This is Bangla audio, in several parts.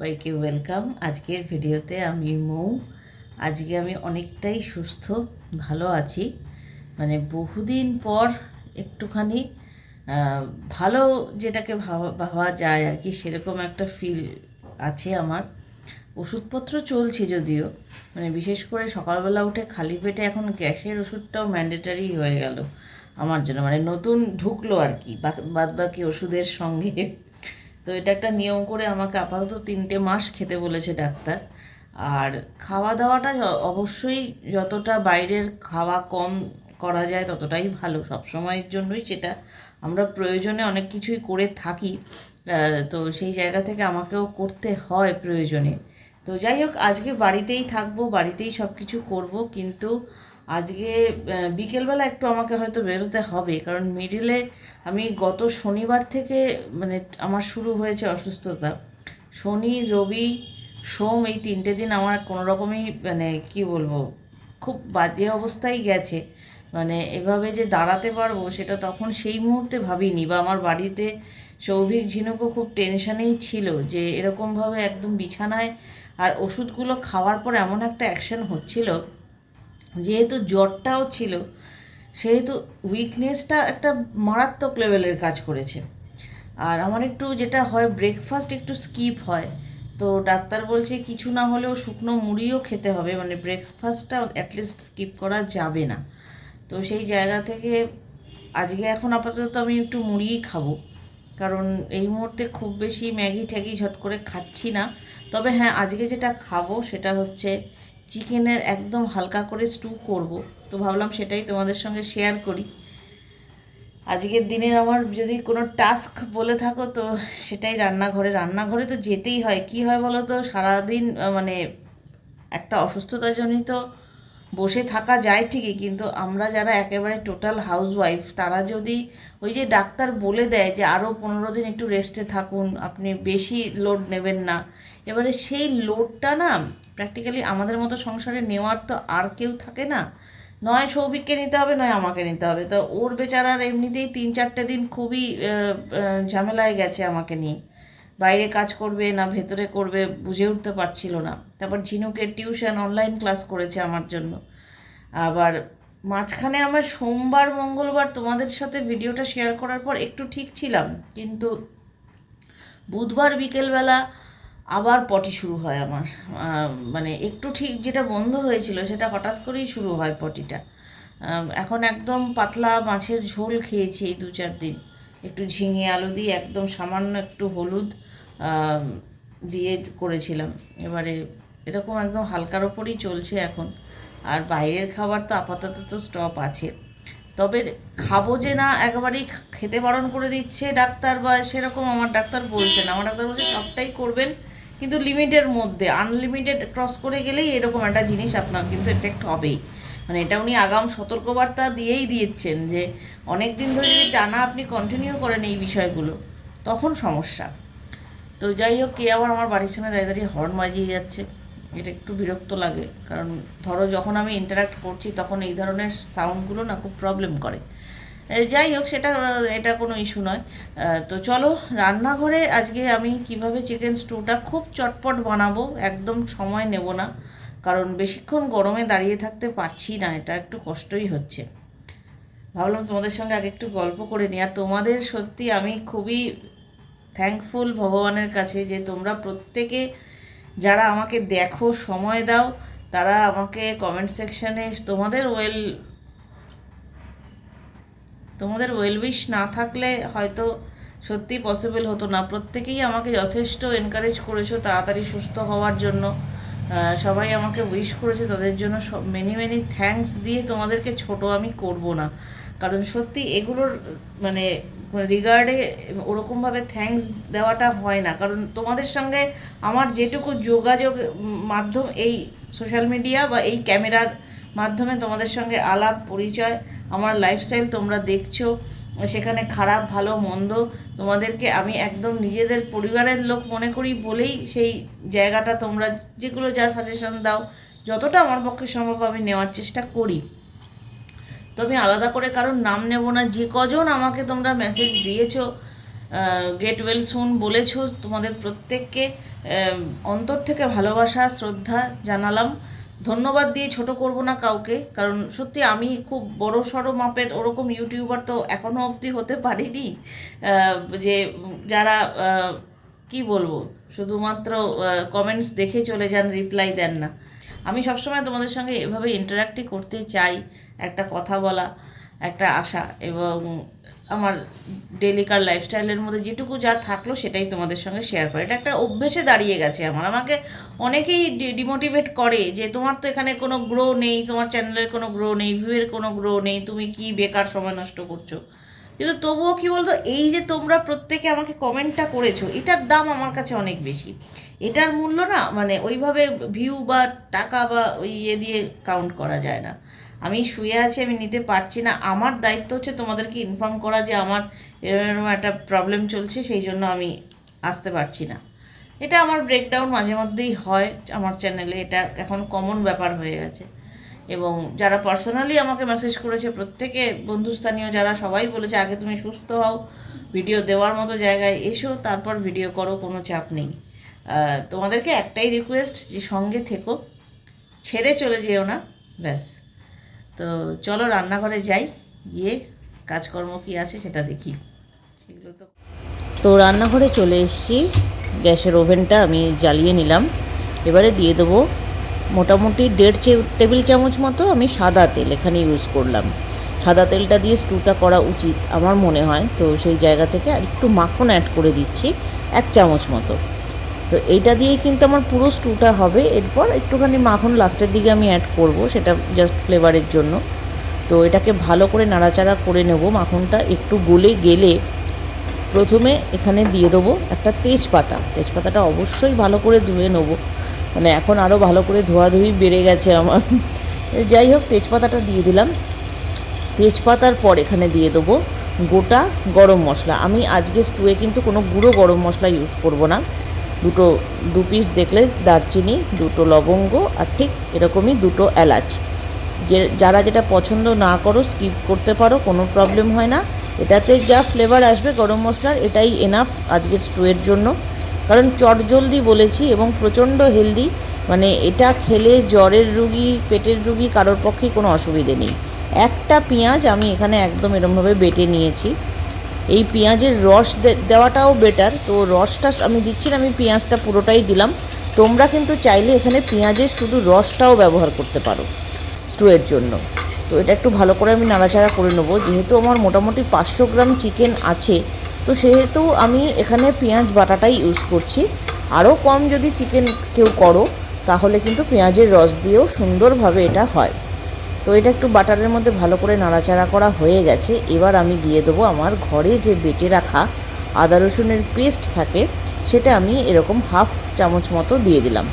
সবাইকে ওয়েলকাম আজকের ভিডিওতে আমি মৌ। আজকে আমি অনেকটাই সুস্থ, ভালো আছি। মানে বহুদিন পর একটুখানি ভালো যেটাকে ভাবা ভাবা যায় আর কি, সেরকম একটা ফিল আছে আমার। ওষুধপত্র চলছে যদিও মানে বিশেষ করে সকালবেলা উঠে খালি পেটে এখন গ্যাসের ওষুধটাও ম্যান্ডেটারি হয়ে গেল আমার জন্য। মানে নতুন ঢুকলো আর কি, বাদ বাকি ওষুধের সঙ্গে। তো এটা একটা নিয়ম করে আমাকে আপাতত তিনটে মাস খেতে বলেছে ডাক্তার। আর খাওয়া দাওয়াটা অবশ্যই যতটা বাইরের খাওয়া কম করা যায় ততটাই ভালো। সব সময়ের জন্যই সেটা আমরা প্রয়োজনে অনেক কিছুই করে থাকি। তো সেই জায়গা থেকে আমাকেও করতে হয় প্রয়োজনে। তো যাই হোক, আজকে বাড়িতেই থাকব, বাড়িতেই সব কিছু করব। কিন্তু আজকে বিকেলবেলা একটু আমাকে হয়তো বেরোতে হবে, কারণ মিডিলে আমি গত শনিবার থেকে মানে আমার শুরু হয়েছে অসুস্থতা। শনি, রবি, সোম এই তিনটে দিন আমার কোনো রকমই মানে কি বলব, খুব বাজে অবস্থায় গেছে। মানে এভাবে যে দাঁড়াতে পারব, সেটা তখন সেই মুহূর্তে ভাবিনি বা আমার বাড়িতে সৌভিক ঝিনুকও খুব টেনশানেই ছিল যে এরকমভাবে একদম বিছানায় আর ওষুধগুলো খাওয়ার পর এমন একটা অ্যাকশন হচ্ছিল যেহেতু জ্বরটাও ছিল, সেহেতু উইকনেসটা একটা মারাত্মক লেভেলের কাজ করেছে। আর আমার একটু যেটা হয় ব্রেকফাস্ট একটু স্কিপ হয়। তো ডাক্তার বলছে, কিছু না হলেও শুকনো মুড়িও খেতে হবে। মানে ব্রেকফাস্টটা অ্যাটলিস্ট স্কিপ করা যাবে না। তো সেই জায়গা থেকে আজকে এখন আপাতত আমি একটু মুড়িই খাব। কারণ এই মুহূর্তে খুব বেশি ম্যাগি ট্যাগি ঝট করে খাচ্ছি না। তবে হ্যাঁ আজকে যেটা খাব সেটা হচ্ছে চিকেনের একদম হালকা করে স্টু করব। তো ভাবলাম সেটাই তোমাদের সঙ্গে শেয়ার করি। আজকের দিনের আমার যদি কোনো টাস্ক বলে থাকো তো সেটাই রান্নাঘরে। রান্নাঘরে তো যেতেই হয়। কি হয় বলো তো? সারাদিন মানে একটা অসুস্থতাজনিত বসে থাকা যায় ঠিকই, কিন্তু আমরা যারা একেবারে টোটাল হাউসওয়াইফ তারা যদি ওই যে ডাক্তার বলে দেয় যে আরও পনেরো দিন একটু রেস্টে থাকুন, আপনি বেশি লোড নেবেন না। এবারে সেই লোডটা না প্র্যাকটিক্যালি আমাদের মতো সংসারে নেওয়ার তো আর কেউ থাকে না। নয় সৌভিককে নিতে হবে, নয় আমাকে নিতে হবে। তো ওর বেচারার এমনিতেই তিন চারটে দিন খুবই ঝামেলায় গেছে আমাকে নিয়ে। বাইরে কাজ করবে না, ভেতরে করবে, বুঝে উঠতে পারছিল না। তারপর ঝিনুকের টিউশন অনলাইন ক্লাস করেছে আমার জন্য। আবার মাঝখানে আমার সোমবার, মঙ্গলবার তোমাদের সাথে ভিডিওটা শেয়ার করার পর একটু ঠিক ছিলাম। কিন্তু বুধবার বিকেলবেলা আবার পটি শুরু হয় আমার। মানে একটু ঠিক যেটা বন্ধ হয়েছিল সেটা হঠাৎ করেই শুরু হয় পটিটা। এখন একদম পাতলা মাছের ঝোল খেয়েছি এই দু চার দিন। একটু ঝিঙে আলু দিয়ে একদম সামান্য একটু হলুদ দিয়ে করেছিলাম। এবারে এরকম একদম হালকার ওপরই চলছে এখন। আর বাইরের খাবার তো আপাতত তো স্টপ আছে। তবে খাব যে না একেবারেই খেতে বারণ করে দিচ্ছে ডাক্তার বা সেরকম আমার ডাক্তার বলছে না। আমার ডাক্তার বলছে সবটাই করবেন। কিন্তু লিমিটের মধ্যে আনলিমিটেড ক্রস করে গেলেই এরকম একটা জিনিস আপনার কিন্তু এফেক্ট হবেই। মানে এটা উনি আগাম সতর্কবার্তা দিয়েই দিয়েছেন যে অনেক দিন ধরে যদি টানা আপনি কন্টিনিউ করেন এই বিষয়গুলো, তখন সমস্যা। তো যাই হোক, কে আবার আমার বাড়ির সামনে দাঁড়িয়ে দাঁড়িয়ে হর্ন বাজিয়ে যাচ্ছে, এটা একটু বিরক্ত লাগে। কারণ ধরো যখন আমি ইন্টারাক্ট করছি, তখন এই ধরনের সাউন্ডগুলো না খুব প্রবলেম করে। যাই হোক, সেটা, এটা কোনো ইস্যু নয়। তো চলো, রান্নাঘরে আজকে আমি কীভাবে চিকেন স্টুটা খুব চটপট বানাবো, একদম সময় নেব না। কারণ বেশিক্ষণ গরমে দাঁড়িয়ে থাকতে পারছি না, এটা একটু কষ্টই হচ্ছে। ভাবলাম তোমাদের সঙ্গে আগে একটু গল্প করে নিই। আর তোমাদের সত্যি আমি খুবই থ্যাঙ্কফুল ভগবানের কাছে যে তোমরা প্রত্যেকে যারা আমাকে দেখো, সময় দাও, তারা আমাকে কমেন্ট সেকশানে তোমাদের ওয়েল তোমাদের ওয়েল উইশ না থাকলে হয়তো সত্যি পসিবল হতো না। প্রত্যেকেই আমাকে যথেষ্ট এনকারেজ করেছ তাড়াতাড়ি সুস্থ হওয়ার জন্য। সবাই আমাকে উইশ করেছে তাদের জন্য সব মেনি মেনি থ্যাঙ্কস দিয়ে তোমাদেরকে ছোট আমি করব না। কারণ সত্যি এগুলোর মানে রিগার্ডে ওরকমভাবে থ্যাঙ্কস দেওয়াটা হয় না। কারণ তোমাদের সঙ্গে আমার যেটুকু যোগাযোগ মাধ্যম এই সোশ্যাল মিডিয়া বা এই ক্যামেরার মাধ্যমে তোমাদের সঙ্গে আলাপ, পরিচয়, আমার লাইফস্টাইল তোমরা দেখছ। সেখানে খারাপ, ভালো, মন্দ তোমাদেরকে আমি একদম নিজেদের পরিবারের লোক মনে করি বলেই সেই জায়গাটা তোমরা যেগুলো যা সাজেশন দাও, যতটা আমার পক্ষে সম্ভব আমি নেওয়ার চেষ্টা করি। তো আমি আলাদা করে কারোর নাম নেব না, যে কজন আমাকে তোমরা মেসেজ দিয়েছ গেট ওয়েল সুন বলেছ, তোমাদের প্রত্যেককে অন্তর থেকে ভালোবাসা, শ্রদ্ধা জানালাম। ধন্যবাদ দিয়ে ছোট করব না কাউকে, কারণ সত্যি আমি খুব বড় সড়ো মাপের ওরকম ইউটিউবার তো এখনও অবধি হতে পারিনি। যে যারা কি বলব, শুধুমাত্র কমেন্টস দেখে চলে যান রিপ্লাই দেন না। আমি সবসময় তোমাদের সঙ্গে এভাবে ইন্টারাক্টই করতে চাই, একটা কথা বলা, একটা আশা, এবং আমার ডেলিকার লাইফস্টাইলের মধ্যে যেটুকু যা থাকল সেটাই তোমাদের সঙ্গে শেয়ার করে। এটা একটা অভ্যেসে দাঁড়িয়ে গেছে আমার। আমাকে অনেকেই ডিমোটিভেট করে যে, তোমার তো এখানে কোনো গ্রো নেই, তোমার চ্যানেলের কোনো গ্রো নেই ভিউয়ের কোনো গ্রো নেই, তুমি কি বেকার সময় নষ্ট করছ? কিন্তু তবুও কি বলতো, এই যে তোমরা প্রত্যেকে আমাকে কমেন্টটা করেছ, এটার দাম আমার কাছে অনেক বেশি। এটার মূল্য না মানে ওইভাবে ভিউ বা টাকা বা ওই ইয়ে দিয়ে কাউন্ট করা যায় না। আমি শুয়ে আছি, আমি নিতে পারছি না। আমার দায়িত্ব হচ্ছে তোমাদেরকে ইনফর্ম করা যে আমার এরকম একটা প্রবলেম চলছে, সেই জন্য আমি আসতে পারছি না। এটা আমার ব্রেকডাউন মাঝে মধ্যেই হয় আমার চ্যানেলে এটা এখন কমন ব্যাপার হয়ে গেছে। এবং যারা পার্সোনালি আমাকে মেসেজ করেছে, প্রত্যেকে বন্ধুস্থানীয় যারা সবাই বলেছে, আগে তুমি সুস্থ হও ভিডিও দেওয়ার মতো জায়গায় এসো, তারপর ভিডিও করো, কোনো চাপ নেই। তোমাদেরকে একটাই রিকোয়েস্ট যে সঙ্গে থেকো, ছেড়ে চলে যেও না, ব্যাস। তো চলো রান্নাঘরে যাই, গিয়ে কাজকর্ম কি আছে সেটা দেখি। সেগুলো তো তো রান্নাঘরে চলে এসেছি, গ্যাসের ওভেনটা আমি জ্বালিয়ে নিলাম। এবারে দিয়ে দেবো মোটামুটি দেড় চে- টেবিল চামচ মতো আমি সাদা তেল এখানে ইউজ করলাম। সাদা তেলটা দিয়ে স্টুটা করা উচিত আমার মনে হয়, তো সেই জায়গা থেকে আর একটু মাখন অ্যাড করে দিচ্ছি, এক চামচ মতো। তো এইটা দিয়েই কিন্তু আমার পুরো স্টুটা হবে। এরপর একটুখানি মাখন লাস্টের দিকে আমি অ্যাড করব, সেটা জাস্ট ফ্লেভারের জন্য। তো এটাকে ভালো করে নাড়াচাড়া করে নেব মাখনটা। একটু গলে গেলে প্রথমে এখানে দিয়ে দেবো একটা তেজপাতা। তেজপাতাটা অবশ্যই ভালো করে ধুয়ে নেব। মানে এখন আরও ভালো করে ধোয়াধুয়ি বেড়ে গেছে আমার। যাই হোক, তেজপাতাটা দিয়ে দিলাম। তেজপাতার পর এখানে দিয়ে দেবো গোটা গরম মশলা। আমি আজকে স্টুয়ে কিন্তু কোনো গুঁড়ো গরম মশলা ইউজ করব না। দুটো দু পিস দেখলে দারচিনি, দুটো লবঙ্গ আর ঠিক এরকমই দুটো এলাচ। যে, যারা যেটা পছন্দ না করো স্কিপ করতে পারো, কোনো প্রবলেম হয় না। এটাতে যা ফ্লেভার আসবে, গরম মশলার, এটাই এনাফ আজকের স্টুয়ের জন্য। কারণ চটজলদি বলেছি এবং প্রচণ্ড হেলদি মানে এটা খেলে জ্বরের রুগী, পেটের রুগী কারোর পক্ষেই কোনো অসুবিধে নেই। একটা পেঁয়াজ আমি এখানে একদম এরমভাবে বেটে নিয়েছি। এই পেঁয়াজের রস দেওয়াটাও বেটার তো রসটা আমি দিচ্ছি না, আমি পেঁয়াজটা পুরোটাই দিলাম। তোমরা কিন্তু চাইলে এখানে পেঁয়াজের শুধু রসটাও ব্যবহার করতে পারো স্টুয়ের জন্য। তো এটা একটু ভালো করে আমি নাড়াচাড়া করে নেব। যেহেতু আমার মোটামুটি পাঁচশো গ্রাম চিকেন আছে, তো সেহেতু আমি এখানে পেঁয়াজ বাটাটাই ইউজ করছি। আরও কম যদি চিকেন কেউ করো, তাহলে কিন্তু পেঁয়াজের রস দিয়েও সুন্দরভাবে এটা হয়। তো এটা একটু বাটারের মধ্যে ভালো করে নাড়াচাড়া করা হয়ে গেছে। এবার আমি দিয়ে দেবো আমার ঘরে যে বেটে রাখা আদা রসুনের পেস্ট থাকে, সেটা আমি এরকম হাফ চামচ মতো দিয়ে দিলাম।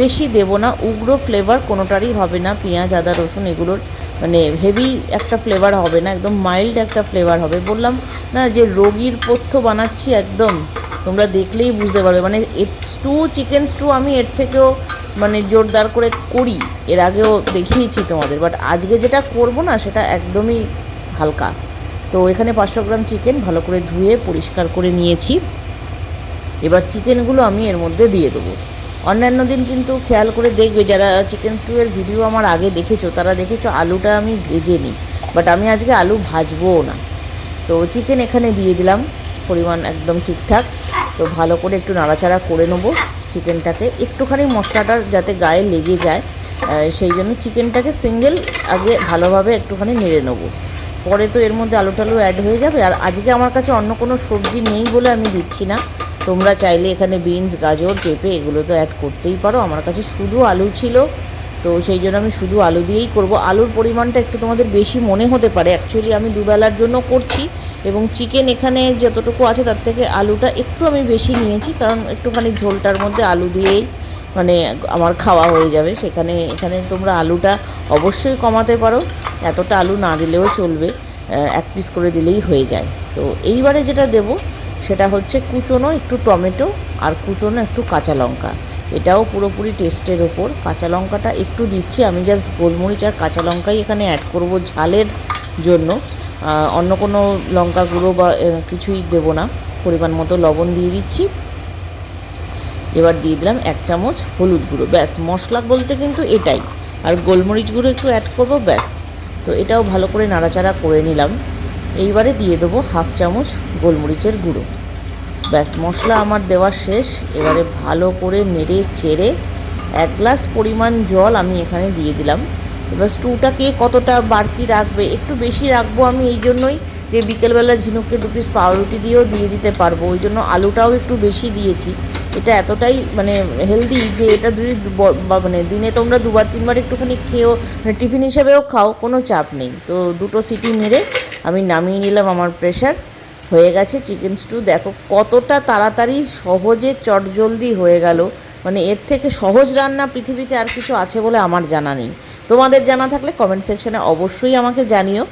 বেশি দেব না, উগ্র ফ্লেভার কোনোটারই হবে না, পেঁয়াজ, আদা, রসুন এগুলোর মানে হেভি একটা ফ্লেভার হবে না, একদম মাইল্ড একটা ফ্লেভার হবে। বললাম, না, যে রোগীর পথ্য বানাচ্ছি একদম, তোমরা দেখলেই বুঝতে পারবে। মানে স্টু, চিকেন স্টু আমি এর থেকেও মানে জোরদার করে করি, এর আগেও দেখিয়েছি তোমাদের বাট আজকে যেটা করব না, সেটা একদমই হালকা। তো এখানে পাঁচশো গ্রাম চিকেন ভালো করে ধুয়ে পরিষ্কার করে নিয়েছি। এবার চিকেনগুলো আমি এর মধ্যে দিয়ে দেবো। অন্যান্য দিন কিন্তু খেয়াল করে দেখবে, যারা চিকেন স্টুয়ের ভিডিও আমার আগে দেখেছ, তারা দেখেছ আলুটা আমি ভেজে নিই। বাট আমি আজকে আলু ভাজবও না। তো চিকেন এখানে দিয়ে দিলাম, পরিমাণ একদম ঠিকঠাক। তো ভালো করে একটু নাড়াচাড়া করে নেব। চিকেনটাকে একটুখানি মশলাটা যাতে গায়ে লেগে যায় সেই জন্য চিকেনটাকে সিঙ্গেল আগে ভালোভাবে একটুখানি নেড়ে নেব। পরে তো এর মধ্যে আলু টালু অ্যাড হয়ে যাবে। আর আজকে আমার কাছে অন্য কোনো সবজি নেই বলে আমি দিচ্ছি না। তোমরা চাইলে এখানে বিনস গাজর, পেঁপে এগুলো তো অ্যাড করতেই পারো। আমার কাছে শুধু আলু ছিল, তো সেই জন্য আমি শুধু আলু দিয়েই করব। আলুর পরিমাণটা একটু তোমাদের বেশি মনে হতে পারে। অ্যাকচুয়ালি আমি দুবেলার জন্য করছি। এবং চিকেন এখানে যতটুকু আছে তার থেকে আলুটা একটু আমি বেশি নিয়েছি, কারণ একটুখানি ঝোলটার মধ্যে আলু দিয়েই মানে আমার খাওয়া হয়ে যাবে। সেখানে, এখানে তোমরা আলুটা অবশ্যই কমাতে পারো, এতটা আলু না দিলেও চলবে এক পিস করে দিলেই হয়ে যায়। তো এইবারে যেটা দেব, সেটা হচ্ছে কুচোনো একটু টমেটো আর কুচোনো একটু কাঁচা লঙ্কা। এটাও পুরোপুরি টেস্টের ওপর। কাঁচা লঙ্কাটা একটু দিচ্ছি, আমি জাস্ট গোলমরিচ আর কাঁচা লঙ্কাই এখানে অ্যাড করব ঝালের জন্য। অন্য কোনো লঙ্কা গুঁড়ো বা কিছুই দেবো না। পরিমাণ মতো লবণ দিয়ে দিচ্ছি। এবার দিয়ে দিলাম এক চামচ হলুদ গুঁড়ো। ব্যাস, মশলা বলতে কিন্তু এটাই। আর গোলমরিচ গুঁড়ো একটু অ্যাড করব, ব্যাস। তো এটাও ভালো করে নাড়াচাড়া করে নিলাম। এইবারে দিয়ে দেবো হাফ চামচ গোলমরিচের গুঁড়ো। ব্যাস, মশলা আমার দেওয়া শেষ। এবারে ভালো করে নেড়ে চেড়ে এক গ্লাস পরিমাণ জল আমি এখানে দিয়ে দিলাম। এবার স্টুটাকে কতটা বাড়তি রাখবে? একটু বেশি রাখব আমি এই জন্যই যে বিকেলবেলা ঝিনুককে দু পিস পাউরুটি দিয়েও দিয়ে দিতে পারব। ওই জন্য আলুটাও একটু বেশি দিয়েছি। এটা এতটাই মানে হেলদি যে এটা যদি মানে দিনে তোমরা দুবার, তিনবার একটুখানি খেয়েও মানে টিফিন হিসাবেও খাও, কোনো চাপ নেই। তো দুটো সিটি মেরে আমি নামিয়ে নিলাম আমার প্রেশার হয়ে গেছে চিকেন স্টু দেখো কতটা তাড়াতাড়ি সহজে চটজলদি হয়ে গেল। মানে এর থেকে সহজ রান্না পৃথিবীতে আর কিছু আছে বলে আমার জানা নেই। তোমাদের জানা থাকলে কমেন্ট সেকশানে অবশ্যই আমাকে জানিও।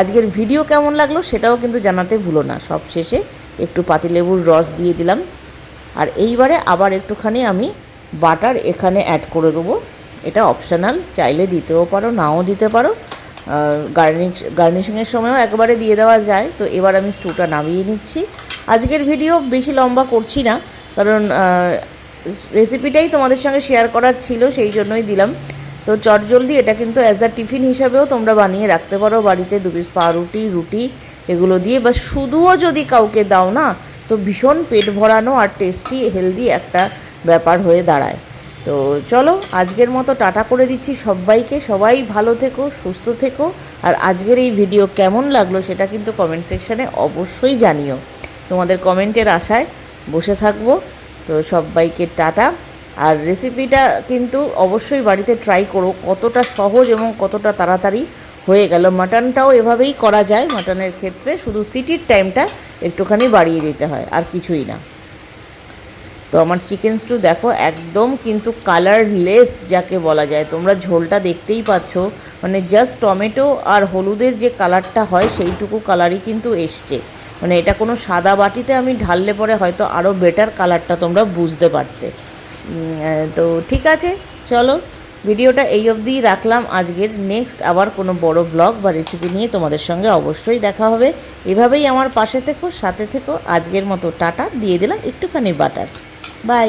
আজকের ভিডিও কেমন লাগল সেটাও কিন্তু জানাতে ভুলো না। সব শেষে একটু পাতিলেবুর রস দিয়ে দিলাম। আর এইবারে আবার একটুখানি আমি বাটার এখানে অ্যাড করে দেবো। এটা অপশানাল চাইলে দিতেও পারো, নাও দিতে পারো। গার্নিশ গার্নিশিংয়ের সময়ও একবারে দিয়ে দেওয়া যায়। তো এবার আমি স্টুটা নামিয়ে নিচ্ছি। আজকের ভিডিও বেশি লম্বা করছি না, কারণ রেসিপিটাই তোমাদের সঙ্গে শেয়ার করার ছিল, সেই জন্যই দিলাম। তো চটজলদি এটা কিন্তু অ্যাজ আ টিফিন হিসাবেও তোমরা বানিয়ে রাখতে পারো। বাড়িতে দু পিস পাউরুটি, রুটি এগুলো দিয়ে, বা শুধুও যদি কাউকে দাও না, তো ভীষণ পেট ভরানো আর টেস্টি হেলদি একটা ব্যাপার হয়ে দাঁড়ায়। তো চলো, আজকের মতো টাটা করে দিচ্ছি সবাইকে। সবাই ভালো থেকো, সুস্থ থেকো। আর আজকের এই ভিডিও কেমন লাগল সেটা কিন্তু কমেন্ট সেকশানে অবশ্যই জানিও। তোমাদের কমেন্টের আশায় বসে থাকব। তো সবাইকে টাটা। আর রেসিপিটা কিন্তু অবশ্যই বাড়িতে ট্রাই করো, কতটা সহজ এবং কতটা তাড়াতাড়ি হয়ে গেল। মাটনটাও এভাবেই করা যায়, মাটনের ক্ষেত্রে শুধু সিটির টাইমটা একটুখানি বাড়িয়ে দিতে হয়, আর কিছুই না। তো আমার চিকেন স্টু দেখো, একদম কিন্তু কালারলেস যাকে বলা যায়। তোমরা ঝোলটা দেখতেই পাচ্ছ মানে জাস্ট টমেটো আর হলুদের যে কালারটা হয়, সেইটুকু কালারই কিন্তু এসছে। মানে এটা কোনো সাদা বাটিতে আমি ঢাললে পরে হয়তো আরও বেটার কালারটা তোমরা বুঝতে পারতে। তো ঠিক আছে, চলো, ভিডিওটা এই অবধি রাখলাম। আজকের নেক্সট আবার কোনো বড় ব্লগ বা রেসিপি নিয়ে তোমাদের সঙ্গে অবশ্যই দেখা হবে। এভাবেই আমার পাশে থেকো, সাথে থেকো। আজকের মতো টাটা, দিয়ে দিলাম একটুখানি বাটার বাই